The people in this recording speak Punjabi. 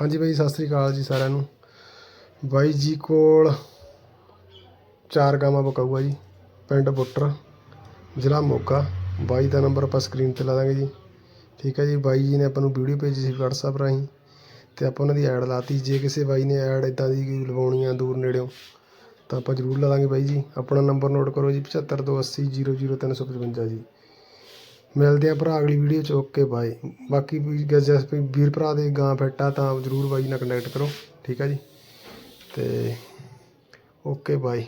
ਹਾਂਜੀ ਬਾਈ ਸਤਿ ਸ੍ਰੀ ਅਕਾਲ ਜੀ ਸਾਰਿਆਂ ਨੂੰ। ਬਾਈ ਜੀ ਕੋਲ ਚਾਰ ਗਾਵਾਂ ਬਕਾਊਆ ਜੀ, ਪਿੰਡ ਬੁੱਟਰ, ਜ਼ਿਲ੍ਹਾ ਮੋਗਾ। ਬਾਈ ਦਾ ਨੰਬਰ ਆਪਾਂ ਸਕਰੀਨ ਤੇ ਲਾ ਦਾਂਗੇ ਜੀ। ਠੀਕ ਹੈ ਜੀ, ਬਾਈ ਜੀ ਨੇ ਆਪਾਂ ਨੂੰ ਵੀਡੀਓ ਭੇਜੀ ਸੀ WhatsApp ਰਾਹੀਂ ਤੇ ਆਪਾਂ ਉਹਨਾਂ ਦੀ ਐਡ ਲਾਤੀ ਜੇ ਕਿਸੇ ਬਾਈ ਨੇ ਐਡ ਇਦਾਂ ਦੀ ਲਵਾਉਣੀ ਆ ਦੂਰ ਨੇੜਿਓਂ, ਤਾਂ ਆਪਾਂ ਜ਼ਰੂਰ ਲਾ ਦਾਂਗੇ ਬਾਈ ਜੀ। ਆਪਣਾ ਨੰਬਰ ਨੋਟ ਕਰੋ ਜੀ 7528000355 ਜੀ। ਮਿਲਦੇ ਹਾਂ ਭਰਾ, ਅਗਲੀ ਵੀਡੀਓ ਚ ਓਕੇ ਬਾਏ ਬਾਕੀ ਵੀ ਜਿਸ ਵੀ ਵੀਰ ਭਰਾ ਦੇ ਗਾਂ ਫਿੱਟ ਆ, ਤਾਂ ਜ਼ਰੂਰ ਬਾਈ ਨਾਲ ਕੰਟੈਕਟ ਕਰੋ, ਠੀਕ ਆ ਜੀ? ਅਤੇ ਓਕੇ ਬਾਏ